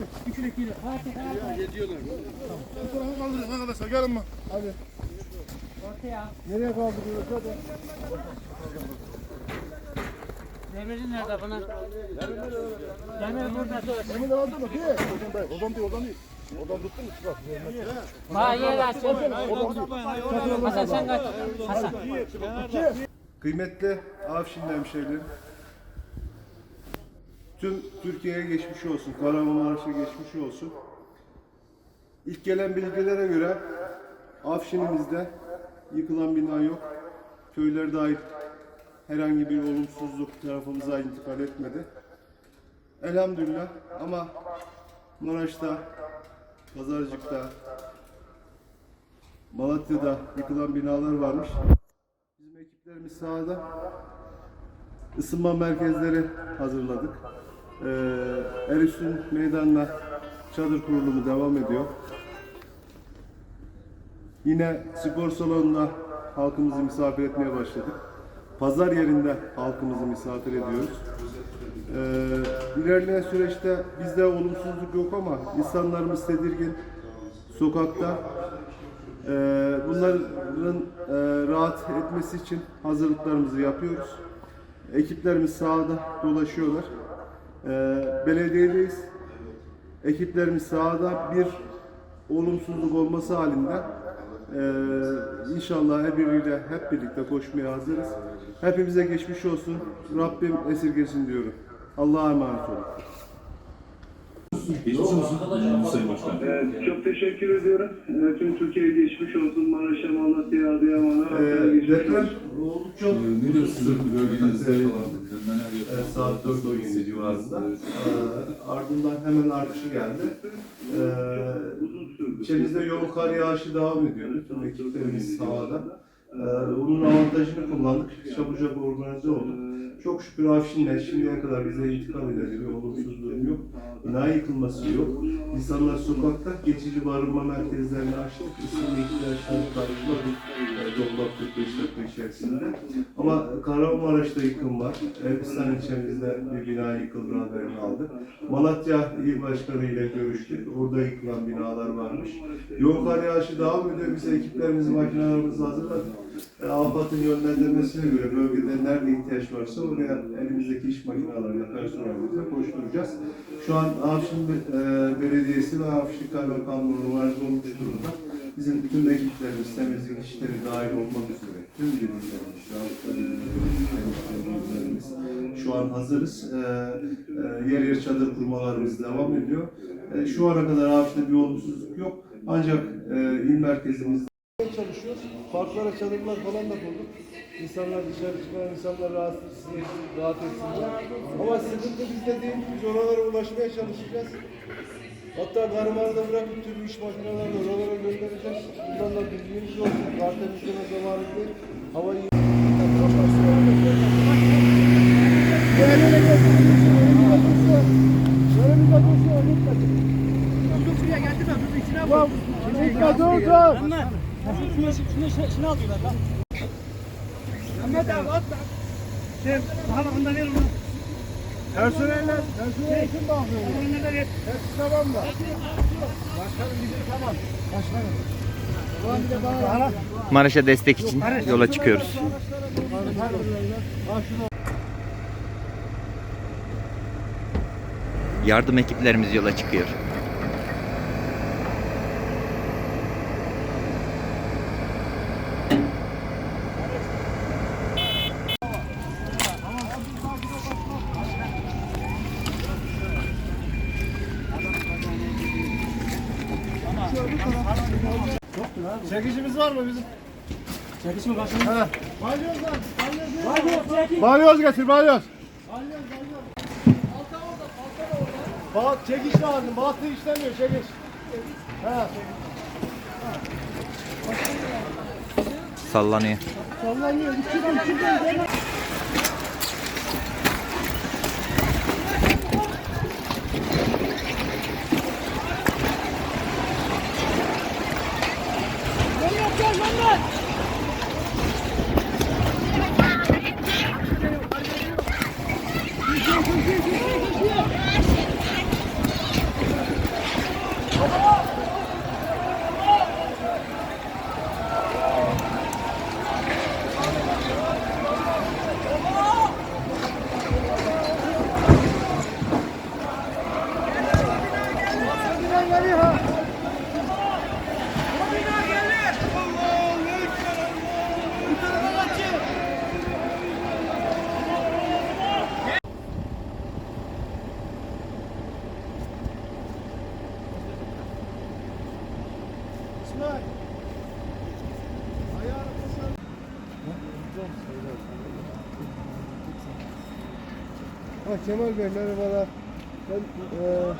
Bu tarafa kaldırın arkadaşlar gelin bak. Hadi. Nereye kaldırıyoruz hadi. Demirci nerede bana? Demir burada. Emin aldın mı? Oradan değil, oradan değil, oradan değil. Oradan tuttun mu? Bak. Bana yer aç. Hasan sen kaç. Hasan. Kıymetli Afşin hemşehrilerim, tüm Türkiye'ye geçmiş olsun, Kahramanmaraş'a geçmiş olsun. İlk gelen bilgilere göre Afşin'imizde yıkılan bina yok. Köyler dahil herhangi bir olumsuzluk tarafımıza intikal etmedi. Elhamdülillah ama Maraş'ta, Pazarcık'ta, Malatya'da yıkılan binalar varmış. Bizim ekiplerimiz sahada ısınma merkezleri hazırladık. Ee, Erüstün Meydanı'na çadır kurulumu devam ediyor. Yine spor salonunda halkımızı misafir etmeye başladık. Pazar yerinde halkımızı misafir ediyoruz. Ee, ilerleyen süreçte bizde olumsuzluk yok ama insanlarımız tedirgin. Sokakta ee, bunların e, rahat etmesi için hazırlıklarımızı yapıyoruz. Ekiplerimiz sahada dolaşıyorlar. Ee, belediyedeyiz. Ekiplerimiz sahada bir olumsuzluk olması halinde ee, inşallah hep birlikte, hep birlikte koşmaya hazırız. Hepimize geçmiş olsun. Rabbim esirgesin diyorum. Allah'a emanet olun. Geçmiş olsun Sayın Başkan. Evet, çok teşekkür ediyorum. Ee, Tüm Türkiye'ye geçmiş olsun. Maraş'a, Malatya'ya, Adıyaman'a. Ee, deprem oldukça Ne diyorsunuz bölgenizde Evet, saat 4 17 civarında. Ee, ardından hemen artışı geldi. Ee, sürdü. İçerimizde yoğun kar yağışı devam ediyor. Tüm ekiplerimiz sahada. Ee, onun avantajını kullandık. Çabucak organize olduk. Çok şükür Afşin'le şimdiye kadar bize intikal eden bir olumsuz durum yok. Bina yıkılması yok. İnsanlar sokakta geçici barınma merkezlerini açtık. İsimli ihtiyaçlarını karşıladık. E, Dolmak 45 dakika içerisinde. Ama Kahramanmaraş'ta yıkım var. Elbistan ilçemizde bir bina yıkıldı haberini aldık. Malatya İl Başkanı ile görüştük. Orada yıkılan binalar varmış. Yoğun kar yağışı devam ediyor. Biz ekiplerimizi, makinelerimizi hazırladık. E, AFAD'ın yönlendirmesine göre bölgede nerede ihtiyaç varsa oraya elimizdeki iş makinelerine, personelimizle koşturacağız. Şu an Afşin e, Belediyesi ve Afşin Kaymakamlığı organize olmuş durumda. Bizim bütün ekiplerimiz, temizlik işleri dahil olmak üzere tüm birimlerimiz, birimlerimiz şu an hazırız. E, e, yer yer çadır kurmalarımız devam ediyor. E, şu ana kadar Afşin'de bir olumsuzluk yok. Ancak il merkezimizde çalışıyoruz. Parklara çadırlar falan da kurduk. İnsanlar dışarı çıkan insanlar rahat rahat etsinler. Ama sıkıntı bizde değil. Biz oralara ulaşmaya çalışacağız. Hatta garımarda bırakıp tüm iş makinelerini oralara göndereceğiz. Bundan da bilginiz olsun. Kar temizleme zamanı değil. Hava iyi. Personeller, personeller kim bakıyor? Hepsi tamam da. Başkanım bizim tamam. Başkanım. Ulan bir de bana. Maraş'a destek için yola çıkıyoruz. Yardım ekiplerimiz yola çıkıyor. Çekicimiz var mı bizim? Çekiş mi başkanım? He. Balyoz lan. Balyoz. Balyoz getir balyoz. Balyoz çekiç lazım. Batı işlemiyor çekiç. He. Sallanıyor. Sallanıyor. İçinden Ha, Kemal Bey merhabalar. Ben eee